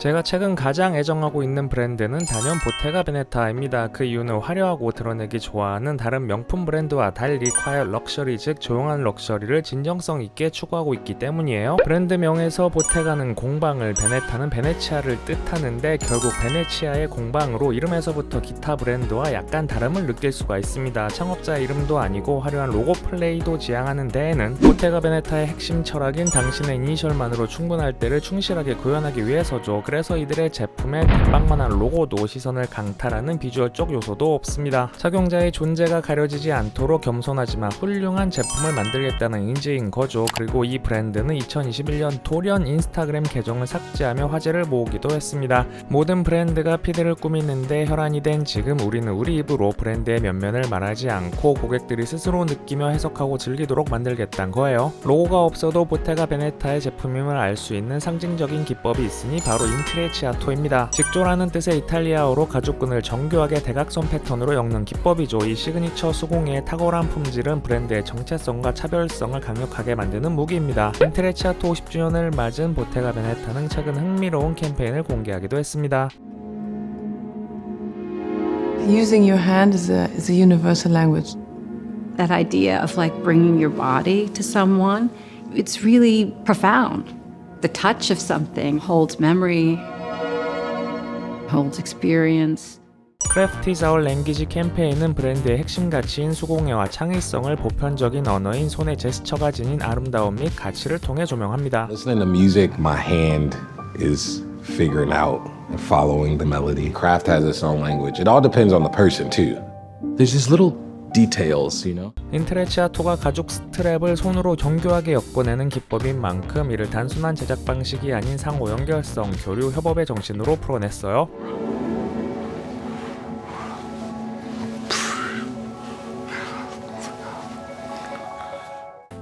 제가 최근 가장 애정하고 있는 브랜드는 단연 보테가 베네타입니다. 그 이유는 화려하고 드러내기 좋아하는 다른 명품 브랜드와 달리 콰이어 럭셔리 즉 조용한 럭셔리를 진정성 있게 추구하고 있기 때문이에요. 브랜드명에서 보테가는 공방을 베네타는 베네치아를 뜻하는데 결국 베네치아의 공방으로 이름에서부터 기타 브랜드와 약간 다름을 느낄 수가 있습니다. 창업자 이름도 아니고 화려한 로고 플레이도 지향하는 데에는 보테가 베네타의 핵심 철학인 당신의 이니셜만으로 충분할 때를 충실하게 구현하기 위해서죠. 그래서 이들의 제품에 백방만한 로고도 시선을 강탈하는 비주얼 쪽 요소도 없습니다. 착용자의 존재가 가려지지 않도록 겸손하지만 훌륭한 제품을 만들겠다는 의지인 거죠. 그리고 이 브랜드는 2021년 돌연 인스타그램 계정을 삭제하며 화제를 모으기도 했습니다. 모든 브랜드가 피드를 꾸미는데 혈안이 된 지금 우리는 우리 입으로 브랜드의 면면을 말하지 않고 고객들이 스스로 느끼며 해석하고 즐기도록 만들겠다는 거예요. 로고가 없어도 보테가 베네타의 제품임을 알 수 있는 상징적인 기법이 있으니 바로 인 트레치아토입니다. 직조라는 뜻의 이탈리아어로 가죽끈을 정교하게 대각선 패턴으로 엮는 기법이죠. 이 시그니처 수공예의 탁월한 품질은 브랜드의 정체성과 차별성을 강력하게 만드는 무기입니다. 인트레치아토 50주년을 맞은 보테가 베네타는 최근 흥미로운 캠페인을 공개하기도 했습니다. Using your hand is a, is a universal language. that idea of like bringing your body to someone, it's really profound. The touch of something holds memory, holds experience. 크래프티 자울 랭귀지 캠페인은 브랜드의 핵심 가치인 수공예와 창의성을 보편적인 언어인 손의 제스처가 지닌 아름다움 및 가치를 통해 조명합니다. Listening to music, my hand is figuring out and following the melody. Craft has its own language. It all depends on the person, too. There's just little details, you know? 인트레치아토가 가죽 스트랩을 손으로 정교하게 엮어내는 기법인 만큼 이를 단순한 제작 방식이 아닌 상호 연결성, 교류, 협업의 정신으로 풀어냈어요.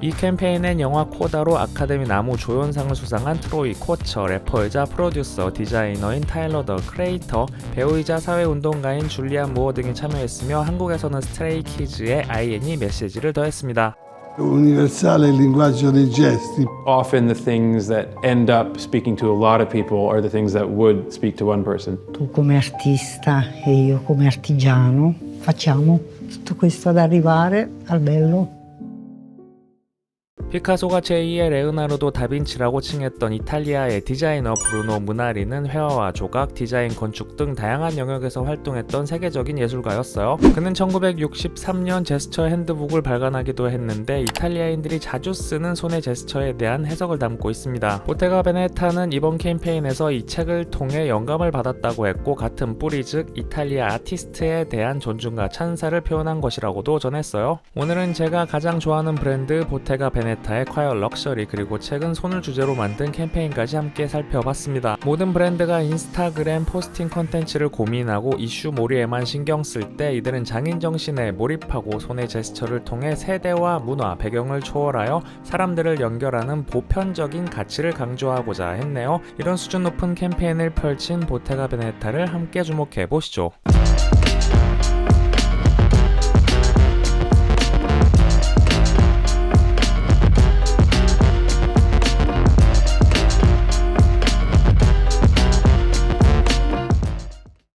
이 캠페인엔 영화 코다로 아카데미 나무 조연상을 수상한 트로이 코처, 래퍼이자 프로듀서, 디자이너인 타일러 더 크레이터, 배우이자 사회운동가인 줄리안 무어 등이 참여했으며 한국에서는 스트레이 키즈의 IN이 메시지를 더했습니다. universale il linguaggio dei gesti. often the things that end up speaking to a lot of people are the things that would speak to one person. tu come artista e io come artigiano facciamo tutto questo ad arrivare al bello. 피카소가 제2의 레오나르도 다빈치라고 칭했던 이탈리아의 디자이너 브루노 무나리는 회화와 조각, 디자인, 건축 등 다양한 영역에서 활동했던 세계적인 예술가였어요. 그는 1963년 제스처 핸드북을 발간하기도 했는데 이탈리아인들이 자주 쓰는 손의 제스처에 대한 해석을 담고 있습니다. 보테가 베네타는 이번 캠페인에서 이 책을 통해 영감을 받았다고 했고 같은 뿌리 즉 이탈리아 아티스트에 대한 존중과 찬사를 표현한 것이라고도 전했어요. 오늘은 제가 가장 좋아하는 브랜드 보테가 베네 타의 콰이어 럭셔리 그리고 최근 손을 주제로 만든 캠페인까지 함께 살펴봤습니다. 모든 브랜드가 인스타그램 포스팅 컨텐츠를 고민하고 이슈 몰이에만 신경 쓸 때 이들은 장인 정신에 몰입하고 손의 제스처를 통해 세대와 문화, 배경을 초월하여 사람들을 연결하는 보편적인 가치를 강조하고자 했네요. 이런 수준 높은 캠페인을 펼친 보테가 베네타를 함께 주목해 보시죠.